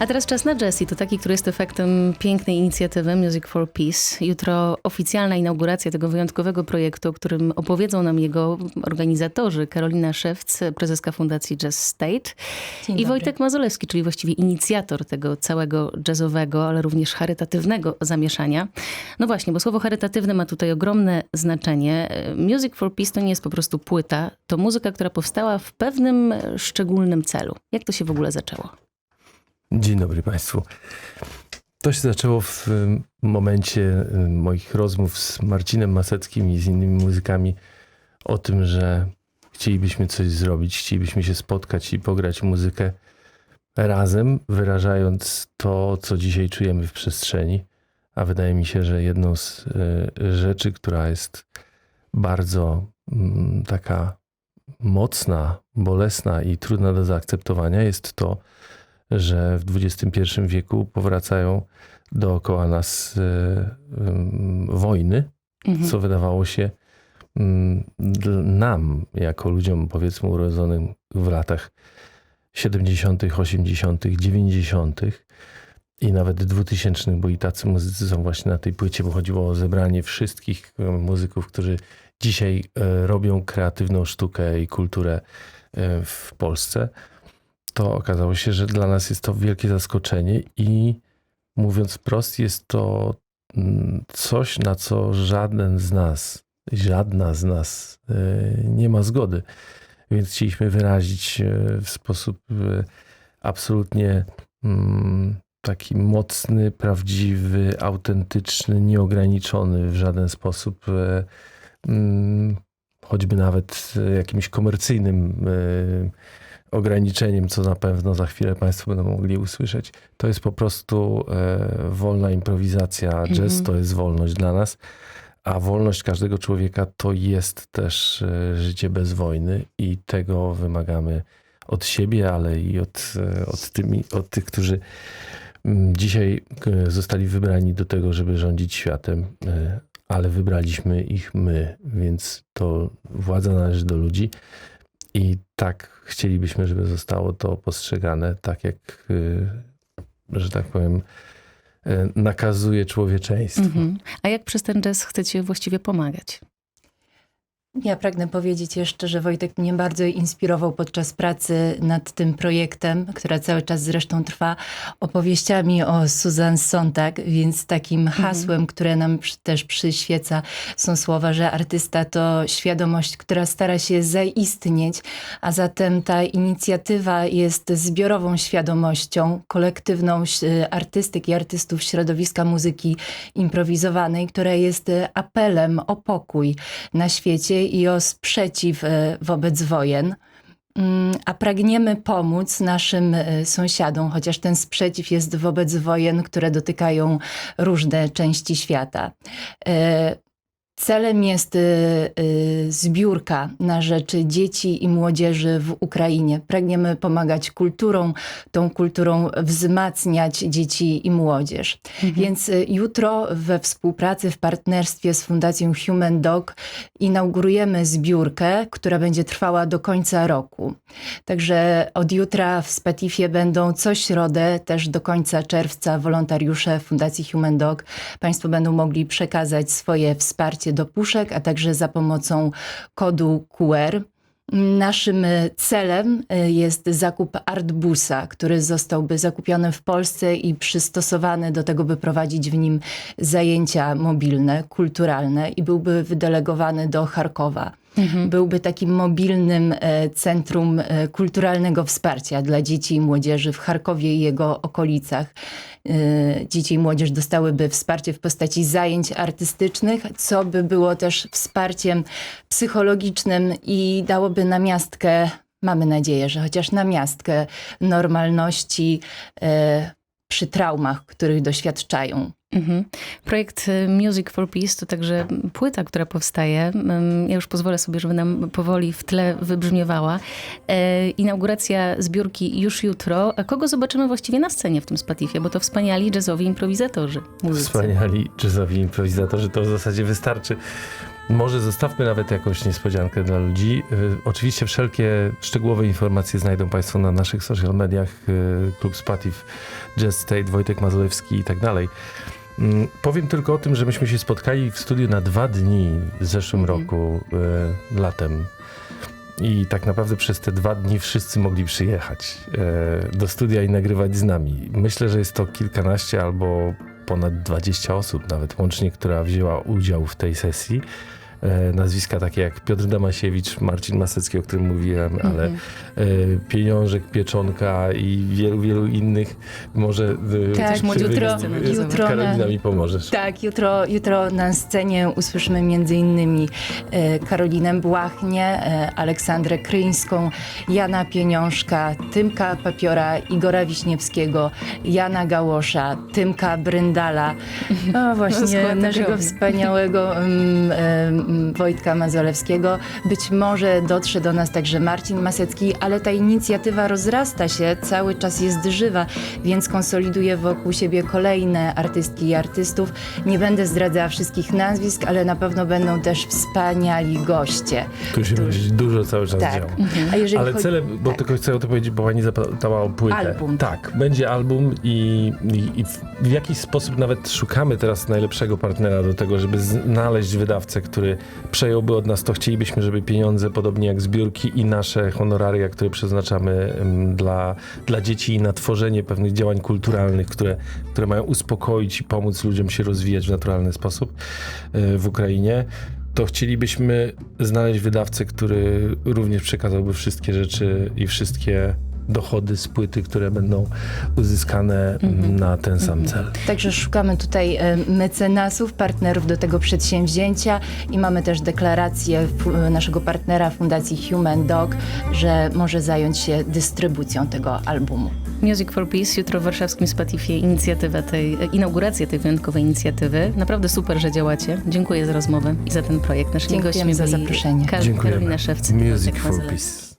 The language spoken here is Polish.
A teraz czas na jazz i to taki, który jest efektem pięknej inicjatywy Music for Peace. Jutro oficjalna inauguracja tego wyjątkowego projektu, o którym opowiedzą nam jego organizatorzy. Karolina Szewc, prezeska Fundacji Jazz State Dzień i dobry. Wojtek Mazolewski, czyli właściwie inicjator tego całego jazzowego, ale również charytatywnego zamieszania. No właśnie, bo słowo charytatywne ma tutaj ogromne znaczenie. Music for Peace to nie jest po prostu płyta, to muzyka, która powstała w pewnym szczególnym celu. Jak to się w ogóle zaczęło? Dzień dobry Państwu. To się zaczęło w y, momencie y, moich rozmów z Marcinem Maseckim i z innymi muzykami o tym, że chcielibyśmy coś zrobić, chcielibyśmy się spotkać i pograć muzykę razem, wyrażając to, co dzisiaj czujemy w przestrzeni. A wydaje mi się, że jedną z y, rzeczy, która jest bardzo mm, taka mocna, bolesna i trudna do zaakceptowania, jest to, że w XXI wieku powracają dookoła nas e, wojny, Mhm. co wydawało się mm, nam, jako ludziom powiedzmy urodzonym w latach 70., 80., 90. i nawet 2000, bo i tacy muzycy są właśnie na tej płycie, bo chodziło o zebranie wszystkich muzyków, którzy dzisiaj e, robią kreatywną sztukę i kulturę e, w Polsce to okazało się, że dla nas jest to wielkie zaskoczenie i mówiąc wprost, jest to mm, coś, na co żaden z nas, żadna z nas e, nie ma zgody. Więc chcieliśmy wyrazić e, w sposób e, absolutnie mm, taki mocny, prawdziwy, autentyczny, nieograniczony w żaden sposób, mm, choćby nawet jakimś komercyjnym ograniczeniem, co na pewno za chwilę Państwo będą mogli usłyszeć. To jest po prostu e, wolna improwizacja. Jazz Mhm. to jest wolność dla nas, a wolność każdego człowieka to jest też e, życie bez wojny i tego wymagamy od siebie, ale i od, e, od, tymi, od tych, którzy mm, dzisiaj e, zostali wybrani do tego, żeby rządzić światem, e, ale wybraliśmy ich my, więc to władza należy do ludzi. I tak chcielibyśmy, żeby zostało to postrzegane tak, jak, y, że tak powiem, y, nakazuje człowieczeństwo. Mhm. A jak przez ten jazz chcecie właściwie pomagać? Ja pragnę powiedzieć jeszcze, że Wojtek mnie bardzo inspirował podczas pracy nad tym projektem, która cały czas zresztą trwa, opowieściami o Susan Sontag, więc takim hasłem, które nam też przyświeca, są słowa, że artysta to świadomość, która stara się zaistnieć, a zatem ta inicjatywa jest zbiorową świadomością, kolektywną y, artystyk i artystów środowiska muzyki improwizowanej, która jest apelem o pokój na świecie i o sprzeciw e, wobec wojen. Mm, A pragniemy pomóc naszym e, sąsiadom, chociaż ten sprzeciw jest wobec wojen, które dotykają różne części świata. Celem jest y, y, zbiórka na rzecz dzieci i młodzieży w Ukrainie. Pragniemy pomagać kulturą, tą kulturą wzmacniać dzieci i młodzież. Więc y, jutro we współpracy, w partnerstwie z Fundacją Human Dog inaugurujemy zbiórkę, która będzie trwała do końca roku. Także od jutra w Spatifie będą co środę, też do końca czerwca, wolontariusze Fundacji Human Dog. Państwo będą mogli przekazać swoje wsparcie do puszek, a także za pomocą kodu QR. Naszym celem e, jest zakup artbusa, który zostałby zakupiony w Polsce i przystosowany do tego, by prowadzić w nim zajęcia mobilne, kulturalne i byłby wydelegowany do Charkowa. Byłby takim mobilnym e, centrum e, kulturalnego wsparcia dla dzieci i młodzieży w Charkowie i jego okolicach. E, Dzieci i młodzież dostałyby wsparcie w postaci zajęć artystycznych, co by było też wsparciem psychologicznym i dałoby namiastkę, mamy nadzieję, że chociaż namiastkę normalności e, przy traumach, których doświadczają. Mhm. Projekt y, Music for Peace to także płyta, która powstaje. Ym, Ja już pozwolę sobie, żeby nam powoli w tle wybrzmiewała. E, Inauguracja zbiórki już jutro. A kogo zobaczymy właściwie na scenie w tym Spatifie? Bo to wspaniali jazzowi improwizatorzy. Muzycy. Wspaniali jazzowi improwizatorzy, to w zasadzie wystarczy Może zostawmy nawet jakąś niespodziankę dla ludzi. Y, Oczywiście wszelkie szczegółowe informacje znajdą Państwo na naszych social mediach, y, Klub Spatif, Jazz State, Wojtek Mazurewski i tak dalej. Mm, Powiem tylko o tym, że myśmy się spotkali w studiu na dwa dni w zeszłym Mhm. roku, y, latem. I tak naprawdę przez te dwa dni wszyscy mogli przyjechać e, do studia i nagrywać z nami. Myślę, że jest to kilkanaście albo ponad 20 osób nawet łącznie, która wzięła udział w tej sesji. E, nazwiska takie jak Piotr Damasiewicz, Marcin Masecki, o którym mówiłem, ale Mhm. e, Pieniążek, Pieczonka i wielu, wielu innych. Może e, Tak, wy- jutro- wy- jutro na- Karolina mi pomożesz. Tak, jutro, jutro na scenie usłyszymy między innymi Karolinę Błachnię, Aleksandrę Kryńską, Jana Pieniążka, Tymka Papiora, Igora Wiśniewskiego, Jana Gałosza, Tymka Bryndala, no właśnie Skład naszego ogromny. wspaniałego mm, Wojtka Mazolewskiego. Być może dotrze do nas także Marcin Masecki, ale ta inicjatywa rozrasta się, cały czas jest żywa, więc konsoliduje wokół siebie kolejne artystki i artystów. Nie będę zdradzała wszystkich nazwisk, ale na pewno będą też wspaniali goście. Tu się Którzy- będzie dużo cały czas Tak. działo. Jeżeli Ale chodzi- cele, bo tak. tylko chcę o to powiedzieć, bo pani zapytała o płytę. Album. Tak, będzie album i, i, i w jakiś sposób nawet szukamy teraz najlepszego partnera do tego, żeby znaleźć wydawcę, który przejąłby od nas to. Chcielibyśmy, żeby pieniądze, podobnie jak zbiórki i nasze honoraria, które przeznaczamy em, dla, dla dzieci i na tworzenie pewnych działań kulturalnych, które, które mają uspokoić i pomóc ludziom się rozwijać w naturalny sposób e, w Ukrainie to chcielibyśmy znaleźć wydawcę, który również przekazałby wszystkie rzeczy i wszystkie dochody z płyty, które będą uzyskane mm, na ten sam cel. Także szukamy tutaj e, mecenasów, partnerów do tego przedsięwzięcia i mamy też deklarację fu- naszego partnera Fundacji Human Dog, że może zająć się dystrybucją tego albumu. Music for Peace, jutro w warszawskim Spatifie inicjatywa tej, e, inauguracja tej wyjątkowej inicjatywy. Naprawdę super, że działacie. Dziękuję za rozmowę i za ten projekt. Naszymi Dziękujemy gośćmi za zaproszenie. Ka- Dziękujemy. Karolina Szewcy. Music for. Peace.